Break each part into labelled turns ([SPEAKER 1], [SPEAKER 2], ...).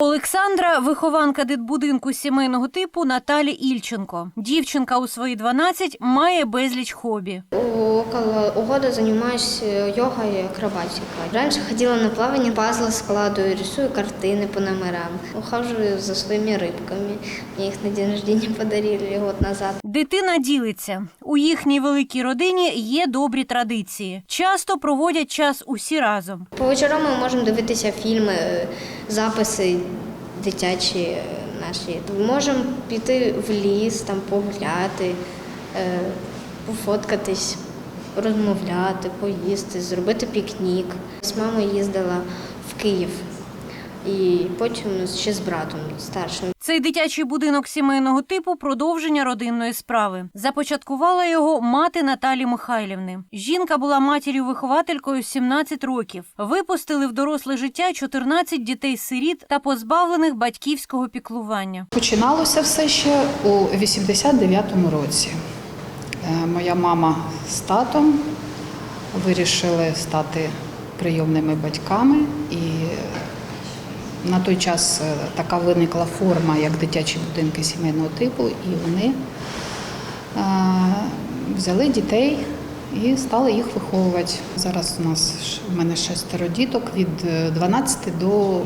[SPEAKER 1] Олександра вихованка дитбудинку сімейного типу Наталі Ільченко. Дівчинка у свої 12 має безліч хобі.
[SPEAKER 2] Около года занимаюсь э, йогой и акробатикой. Раньше ходила на плавание, пазлы складываю, рисую картины по номерам. Ухаживаю за своими рыбками. Мне их на день рождения подарили год назад.
[SPEAKER 1] Дитина ділиться. У їхній великій родині є добрі традиції. Часто проводять час усі разом.
[SPEAKER 2] По вечорам ми можемо дивитися фільми, е, записи дитячі е, наші. Можемо піти в ліс, там погуляти, е, пофоткатись, розмовляти, поїсти, зробити пікнік. З мамою їздила в Київ і потім ще з братом старшим.
[SPEAKER 1] Цей дитячий будинок сімейного типу продовження родинної справи. Започаткувала його мати Наталі Михайлівни. Жінка була матір'ю-вихователькою 17 років. Випустили в доросле життя 14 дітей-сиріт та позбавлених батьківського піклування.
[SPEAKER 3] Починалося все ще у 89-му році. Е, Моя мама з татом вирішили стати прийомними батьками, і на той час е, така виникла форма, як дитячі будинки сімейного типу, і вони е, взяли дітей і стали їх виховувати. Зараз у нас в мене шестеро діток від е, 12 до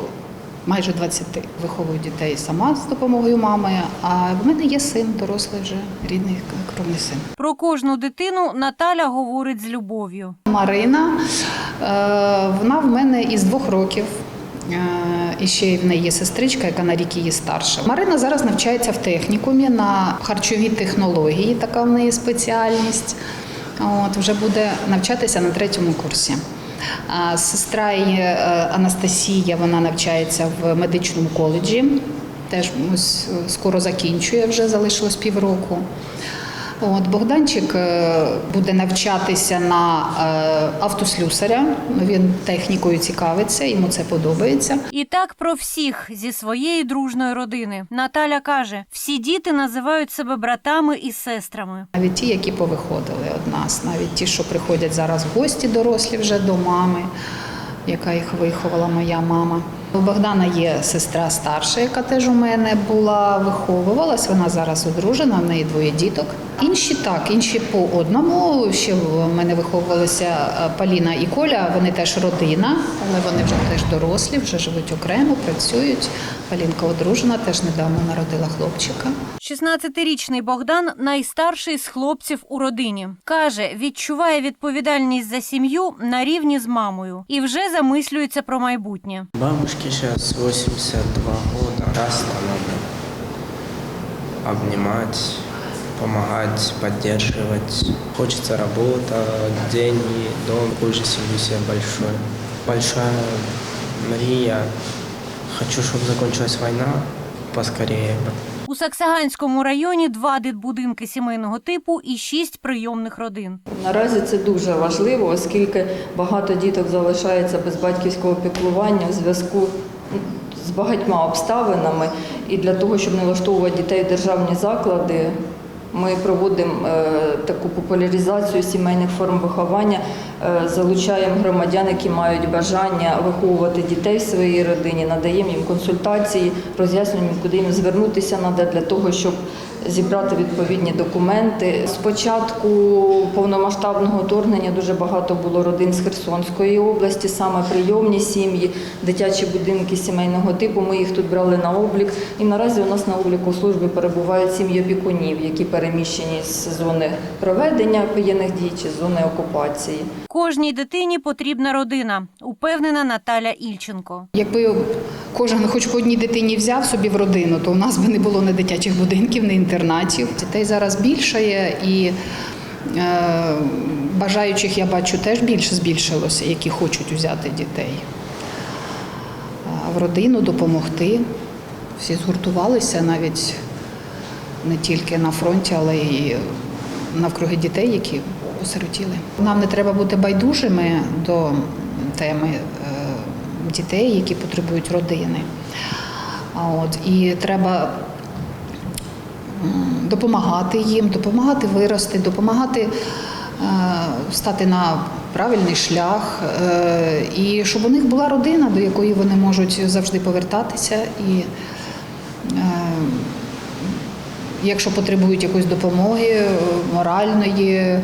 [SPEAKER 3] майже 20 виховую дітей сама з допомогою мами. А в мене є син, дорослий вже рідний кровний син.
[SPEAKER 1] Про кожну дитину Наталя говорить з любов'ю.
[SPEAKER 3] Марина, е, вона в мене із двох років. Е, І ще в неї є сестричка, яка на рік її старша. Марина зараз навчається в технікумі на харчові технології, така в неї спеціальність. От, вже буде навчатися на третьому курсі. А сестра її е, Анастасія, вона навчається в медичному коледжі. Теж ось е, скоро закінчує, вже залишилось півроку. От Богданчик е, буде навчатися на е, автослюсаря. Він технікою цікавиться, йому це подобається.
[SPEAKER 1] І так про всіх зі своєї дружної родини. Наталя каже: всі діти називають себе братами і сестрами.
[SPEAKER 3] Навіть ті, які повиходили від нас, навіть ті, що приходять зараз в гості дорослі вже до мами, яка їх виховала, моя мама. У Богдана є сестра старша, яка теж у мене була, виховувалась. Вона зараз одружена, в неї двоє діток. Інші так, інші по одному. Ще в мене виховувалися е, Поліна і Коля. Вони теж родина, але вони вже теж дорослі, вже живуть окремо, працюють. Полінка одружена, теж недавно народила хлопчика.
[SPEAKER 1] 16-річний Богдан найстарший з хлопців у родині. Каже, відчуває відповідальність за сім'ю на рівні з мамою і вже замислюється про майбутнє.
[SPEAKER 4] Бабушке сейчас 82 года. Часто надо обнимать, помогать, поддерживать. Хочется работа, деньги, дом, же семью себе большой. Большая Мария. Хочу, чтобы закончилась война поскорее.
[SPEAKER 1] Саксаганському районі два дитбудинки сімейного типу і шість прийомних родин.
[SPEAKER 5] Наразі це дуже важливо, оскільки багато діток залишається без батьківського піклування в зв'язку з багатьма обставинами. І для того, щоб не влаштовувати дітей в державні заклади, ми проводимо е, таку популяризацію сімейних форм виховання, е, залучаємо громадян, які мають бажання виховувати дітей в своїй родині, надаємо їм консультації, роз'яснюємо, куди їм звернутися треба для того, щоб зібрати відповідні документи. З початку повномасштабного вторгнення дуже багато було родин з Херсонської області, саме прийомні сім'ї, дитячі будинки сімейного типу. Ми їх тут брали на облік. І наразі у нас на обліку служби перебувають сім'ї опікунів, які переміщені з зони проведення воєнних дій чи з зони окупації.
[SPEAKER 1] Кожній дитині потрібна родина, упевнена Наталя Ільченко.
[SPEAKER 3] Якби кожен хоч по одній дитині взяв собі в родину, то у нас би не було ні дитячих будинків, ні інтернатів. Дітей зараз більше і е, бажаючих я бачу теж більше збільшилося, які хочуть взяти дітей. В родину допомогти. Всі згуртувалися навіть не тільки на фронті, але й навкруги дітей, які посиротіли. Нам не треба бути байдужими до теми е, дітей, які потребують родини. От, і треба допомагати їм, допомагати вирости, допомагати стати на правильний шлях, е, і щоб у них була родина, до якої вони можуть завжди повертатися. І е, якщо потребують якоїсь допомоги е, моральної,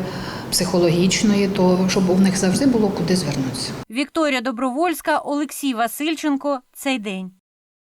[SPEAKER 3] психологічної, то щоб у них завжди було куди звернутися.
[SPEAKER 1] Вікторія Добровольська, Олексій Васильченко. Цей день.